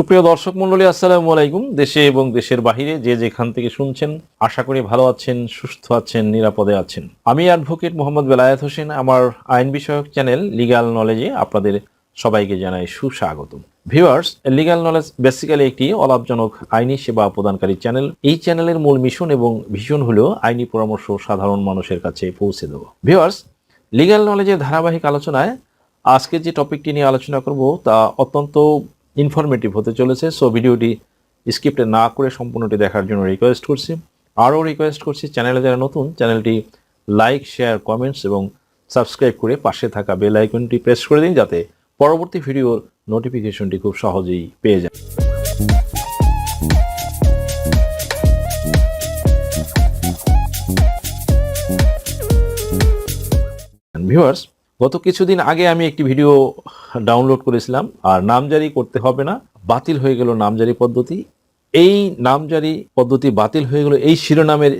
সুপ্রিয় দর্শক মন্ডলী আসসালামু আলাইকুম। দেশে এবং দেশের বাহিরে যে যেখান থেকে শুনছেন, আশা করি ভালো আছেন, সুস্থ আছেন, নিরাপদে আছেন। আমি অ্যাডভোকেট মোহাম্মদ বেলায়েত হোসেন। আমার আইন বিষয়ক চ্যানেল লিগ্যাল নলেজে আপনাদের সবাইকে জানাই সুস্বাগত ভিউয়ার্স লিগাল নলেজ বেসিক্যালি একটি অলাভজনক আইনি সেবা প্রদানকারী চ্যানেল। এই চ্যানেলের মূল মিশন এবং ভিশন হলো আইনি পরামর্শ সাধারণ মানুষের কাছে পৌঁছে দেওয়া। ভিউয়ার্স লিগ্যাল নলেজের ধারাবাহিক আলোচনায় আজকে যে টপিকটি নিয়ে আলোচনা করব, তা অত্যন্ত ইনফরমেটিভ হতে চলেছে। সো ভিডিওটি স্ক্রিপ্টে না করে সম্পূর্ণটি দেখার জন্য রিকোয়েস্ট করছি। আরও রিকোয়েস্ট করছি, চ্যানেলে যারা নতুন, চ্যানেলটি লাইক শেয়ার কমেন্টস এবং সাবস্ক্রাইব করে পাশে থাকা বেল আইকনটি প্রেস করে দিন যাতে পরবর্তী ভিডিওর নোটিফিকেশনটি খুব সহজেই পেয়ে যান। ভিউয়ার্স গত কিছুদিন আগে আমি একটি ভিডিও ডাউনলোড করেছিলাম, আর নামজারি করতে হবে না, বাতিল হয়ে গেল নামজারি পদ্ধতি। এই নামজারি পদ্ধতি বাতিল হয়ে গেল, এই শিরোনামের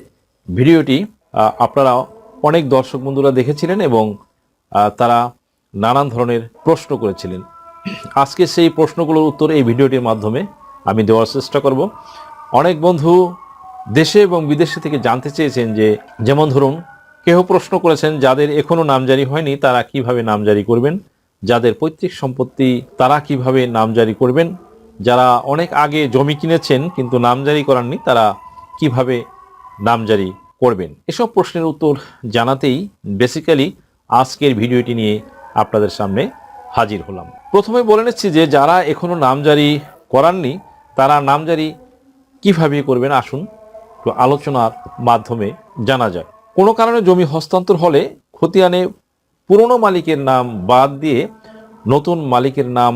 ভিডিওটি আপনারা অনেক দর্শক বন্ধুরা দেখেছিলেন এবং তারা নানান ধরনের প্রশ্ন করেছিলেন। আজকে সেই প্রশ্নগুলোর উত্তর এই ভিডিওটির মাধ্যমে আমি দেওয়ার চেষ্টা করব। অনেক বন্ধু দেশে এবং বিদেশে থেকে জানতে চেয়েছেন যে, যেমন ধরুন কেহ প্রশ্ন করেছেন, যাদের এখনও নামজারি হয়নি, তারা কীভাবে নামজারি করবেন? যাদের পৈতৃক সম্পত্তি, তারা কীভাবে নামজারি করবেন? যারা অনেক আগে জমি কিনেছেন, কিন্তু নামজারি করাননি, তারা কীভাবে নামজারি করবেন? এসব প্রশ্নের উত্তর জানাতেই বেসিক্যালি আজকের ভিডিওটি নিয়ে আপনাদের সামনে হাজির হলাম। প্রথমে বলে নিচ্ছি যে, যারা এখনও নামজারি করাননি, তারা নামজারি কীভাবে করবেন? আসুন একটু আলোচনার মাধ্যমে জানা যায় কোনো কারণে জমি হস্তান্তর হলে খতিয়ানে পুরনো মালিকের নাম বাদ দিয়ে নতুন মালিকের নাম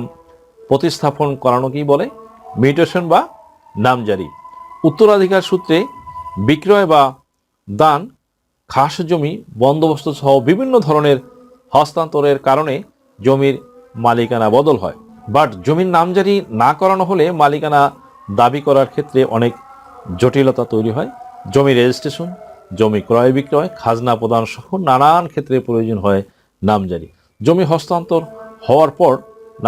প্রতিস্থাপন করানোকেই বলে? মিউটেশন বা নামজারি। উত্তরাধিকার সূত্রে বিক্রয় বা দান, খাস জমি, বন্দোবস্ত সহ বিভিন্ন ধরনের হস্তান্তরের কারণে জমির মালিকানা বদল হয়। বাট জমির নামজারি না করানো হলে মালিকানা দাবি করার ক্ষেত্রে অনেক জটিলতা তৈরি হয়। জমি রেজিস্ট্রেশন জমি ক্রয় বিক্রয়, খাজনা প্রদান সহ নানান ক্ষেত্রে প্রয়োজন হয় নামজারি। জমি হস্তান্তর হওয়ার পর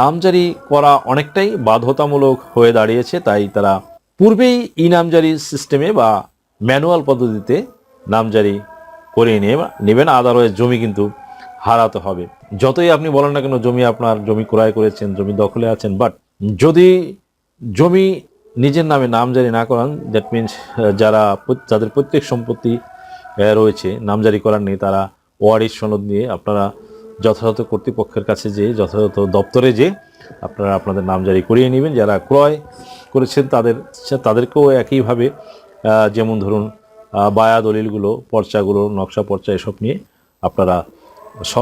নামজারি করা অনেকটাই বাধ্যতামূলক হয়ে দাঁড়িয়েছে, তাই তারা পূর্বেই ই নামজারি সিস্টেমে বা ম্যানুয়াল পদ্ধতিতে নামজারি করে নিয়ে নেবেন, আদারওয়াইজ জমি কিন্তু হারাতে হবে। যতই আপনি বলেন না কেন, জমি আপনার, জমি ক্রয় করেছেন, জমি দখলে আছেন বাট যদি জমি নিজের নামে নামজারি না করান দ্যাট মিনস যারা যাদের প্রত্যেক সম্পত্তি রয়েছে নামজারি করার নেই, তারা ওয়ারিশ সনদ নিয়ে আপনারা যথাযথ কর্তৃপক্ষের কাছে যে যথাযথ দপ্তরে যে আপনারা আপনাদের নামজারি করিয়ে নেবেন। যারা ক্রয় করেছেন, তাদের, তাদেরকেও একইভাবে যেমন ধরুন বায়া দলিলগুলো, পর্চাগুলো, নকশা পর্চা এসব নিয়ে আপনারা স্ব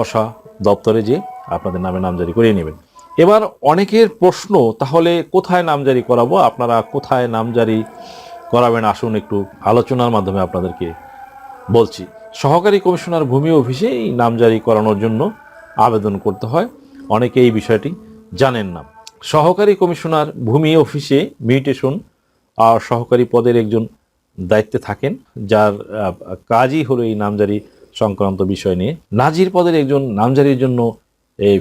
দপ্তরে যে আপনাদের নামে নামজারি করিয়ে নেবেন। এবার অনেকের প্রশ্ন, তাহলে কোথায় নামজারি করাবো? আপনারা কোথায় নামজারি করাবেন? আসুন একটু আলোচনার মাধ্যমে আপনাদেরকে বলছি। সহকারী কমিশনার ভূমি অফিসে এই নামজারি করানোর জন্য আবেদন করতে হয়। অনেকে এই বিষয়টি জানেন না। সহকারী কমিশনার ভূমি অফিসে মিউটেশন আর সহকারী পদের একজন দায়িত্বে থাকেন, যার কাজই হলো এই নামজারি সংক্রান্ত বিষয় নিয়ে। নাজির পদের একজন নামজারির জন্য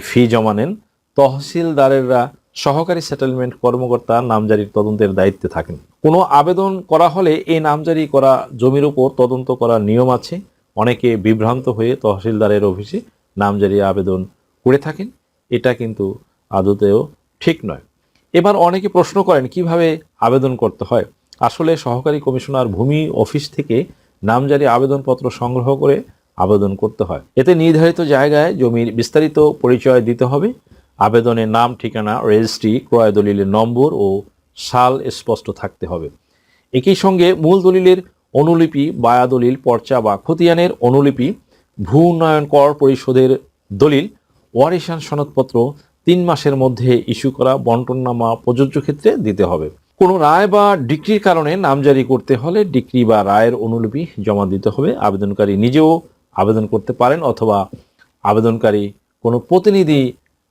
ফি জমা নেন। তহসিলদারেরা সহকারী সেটেলমেন্ট কর্মকর্তা নামজারির তদন্তের দায়িত্বে থাকেন। কোনো আবেদন করা হলে এই নামজারি করা জমির উপর তদন্ত করার নিয়ম আছে। অনেকে বিভ্রান্ত হয়ে তহসিলদারের অফিসে নামজারি আবেদন করে থাকেন। এটা কিন্তু আদতেও ঠিক নয়। এবার অনেকে প্রশ্ন করেন, কীভাবে আবেদন করতে হয়? আসলে সহকারী কমিশনার ভূমি অফিস থেকে নামজারি আবেদনপত্র সংগ্রহ করে আবেদন করতে হয়। এতে নির্ধারিত জায়গায় জমির বিস্তারিত পরিচয় দিতে হবে। আবেদনের নাম, ঠিকানা, রেজিস্ট্রি, ক্রয় দলিলের নম্বর ও সাল স্পষ্ট থাকতে হবে। একই সঙ্গে মূল দলিলের অনুলিপি, বায়া দলিল, পর্চা বা খতিয়ানের অনুলিপি, ভূ উন্নয়ন কর পরিশোধের দলিল, ওয়ারিশান সনদপত্র তিন মাসের মধ্যে ইস্যু করা, বন্টননামা প্রযোজ্য ক্ষেত্রে দিতে হবে। কোনো রায় বা ডিক্রির কারণে নামজারি করতে হলে ডিক্রি বা রায়ের অনুলিপি জমা দিতে হবে। আবেদনকারী নিজেও আবেদন করতে পারেন অথবা আবেদনকারী কোনো প্রতিনিধি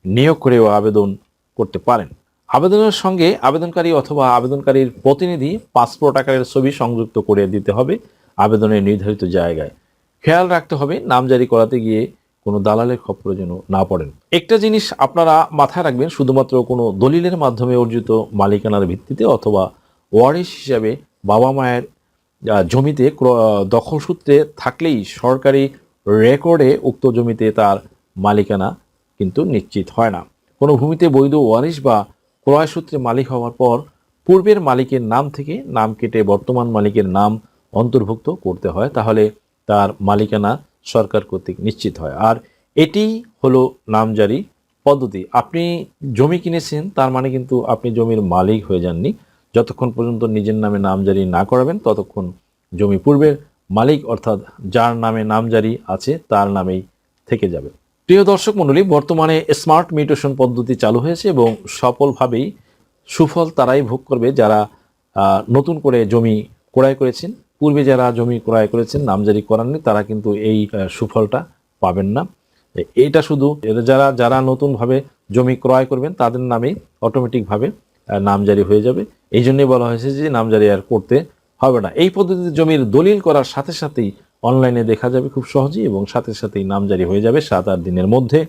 নিয়োগ করেও আবেদন করতে পারেন। আবেদনের সঙ্গে আবেদনকারী অথবা আবেদনকারীর প্রতিনিধি পাসপোর্ট আকারের ছবি সংযুক্ত করে দিতে হবে আবেদনের নির্ধারিত জায়গায়। খেয়াল রাখতে হবে নামজারি করাতে গিয়ে কোনো দালালের খপ্পরে যেন না পড়েন। একটা জিনিস আপনারা মাথায় রাখবেন, শুধুমাত্র কোনো দলিলের মাধ্যমে অর্জিত মালিকানার ভিত্তিতে অথবা ওয়ারিশ হিসাবে বাবা মায়ের জমিতে ক্র- দখল সূত্রে থাকলেই সরকারি রেকর্ডে উক্ত জমিতে তার মালিকানা কিন্তু নিশ্চিত হয় না। কোনো ভূমিতে বৈধ ওয়ারিশ বা ক্রয় সূত্রে মালিক হওয়ার পর পূর্বের মালিকের নাম থেকে নাম কেটে বর্তমান মালিকের নাম অন্তর্ভুক্ত করতে হয়, তাহলে তার মালিকানা সরকার কর্তৃক নিশ্চিত হয়। আর এটি হলো নামজারি পদ্ধতি। আপনি জমি কিনেছেন, তার মানে কিন্তু আপনি জমির মালিক হয়ে যাননি। যতক্ষণ পর্যন্ত নিজের নামে নামজারি না করাবেন, ততক্ষণ জমি পূর্বের মালিক, অর্থাৎ যার নামে নামজারি আছে, তার নামেই থেকে যাবে। প্রিয় দর্শক মণ্ডলী, বর্তমানে স্মার্ট মিউটেশন পদ্ধতি চালু হয়েছে এবং সফলভাবেই সুফল তারাই ভোগ করবে যারা নতুন করে জমি ক্রয় করেছেন। পূর্বে যারা জমি ক্রয় করেছেন নামজারি করাননি তারা কিন্তু এই সুফলটা পাবেন না। এটা শুধু যারা যারা নতুনভাবে জমি ক্রয় করবেন, তাদের নামেই অটোমেটিকভাবে নামজারি হয়ে যাবে। এই জন্যই বলা হয়েছে যে নামজারি আর করতে হবে না। এই পদ্ধতিতে জমির দলিল করার সাথে সাথেই অনলাইনে দেখা যাবে খুব সহজেই এবং সাথে সাথেই নামজারি হয়ে যাবে সাত আট দিনের মধ্যে।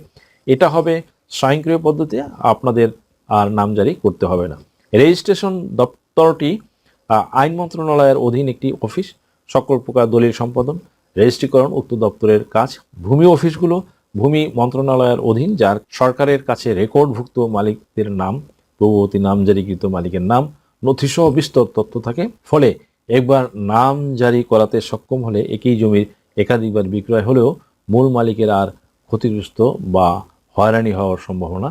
এটা হবে স্বয়ংক্রিয় পদ্ধতি, আপনাদের আর নাম জারি করতে হবে না। রেজিস্ট্রেশন দপ্তরটি আইন মন্ত্রণালয়ের অধীন একটি অফিস, সকল প্রকার দলিল সম্পাদন, রেজিস্ট্রিকরণ, উক্ত দপ্তরের কাজ, ভূমি অফিসগুলো, ভূমি মন্ত্রণালয়ের অধীন, যার সরকারের কাছে রেকর্ডভুক্ত মালিকদের নাম পূর্ববর্তী নামজারিকৃত মালিকের নাম, নথিসহ বিস্তর তথ্য থাকে। ফলে একবার নাম জারি করাতে সক্ষম হলে একই জমির একাধিকবার বিক্রয় হলেও মূল মালিকের আর ক্ষতিগ্রস্ত বা হয়রানি হওয়ার সম্ভাবনা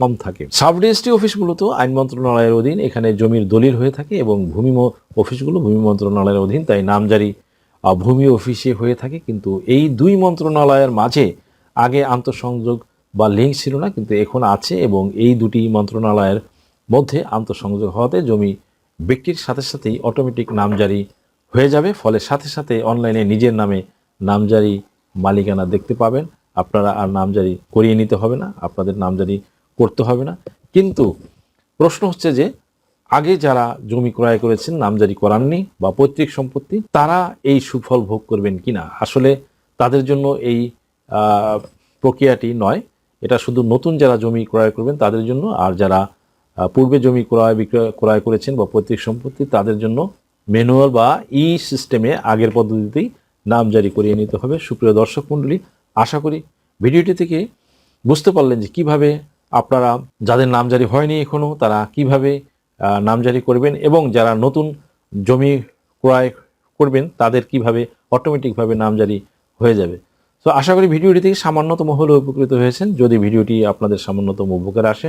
কম থাকে। সাব রেজিস্ট্রি অফিস মূলত আইন মন্ত্রণালয়ের অধীন এখানে জমির দলিল হয়ে থাকে এবং ভূমি অফিসগুলো ভূমি মন্ত্রণালয়ের অধীন তাই নামজারি আহ, ভূমি অফিসে হয়ে থাকে কিন্তু এই দুই মন্ত্রণালয়ের মাঝে আগে আন্তঃসংযোগ বা লিঙ্ক ছিল না কিন্তু এখন আছে এবং এই দুটি মন্ত্রণালয়ের মধ্যে আন্তঃসংযোগ হওয়াতে জমি ব্যক্তির সাথে সাথেই অটোমেটিক নামজারি হয়ে যাবে। ফলে সাথে সাথে অনলাইনে নিজের নামে নামজারি মালিকানা দেখতে পাবেন। আপনারা আর নামজারি করিয়ে নিতে হবে না, আপনাদের নামজারি করতে হবে না। কিন্তু প্রশ্ন হচ্ছে যে, আগে যারা জমি ক্রয় করেছেন, নামজারি করাননি বা পৈতৃক সম্পত্তি, তারা এই সুফল ভোগ করবেন কিনা? আসলে তাদের জন্য এই প্রক্রিয়াটি নয়। এটা শুধু নতুন যারা জমি ক্রয় করবেন, তাদের জন্য। আর যারা পূর্বে জমি ক্রয় বিক্রয়, ক্রয় করেছেন বা পৈতৃক সম্পত্তি, তাদের জন্য ম্যানুয়াল বা ই সিস্টেমে আগের পদ্ধতিতেই নাম জারি করিয়ে নিতে হবে। সুপ্রিয় দর্শক মণ্ডলী, আশা করি ভিডিওটি থেকে বুঝতে পারলেন যে কীভাবে আপনারা, যাদের নাম জারি হয়নি এখনও তারা কীভাবে নাম জারি করবেন এবং যারা নতুন জমি ক্রয় করবেন, তাদের কীভাবে অটোমেটিকভাবে নাম জারি হয়ে যাবে। তো আশা করি ভিডিওটি থেকে সামান্যতম হলেও উপকৃত হয়েছেন। যদি ভিডিওটি আপনাদের সামান্যতম উপকার আসে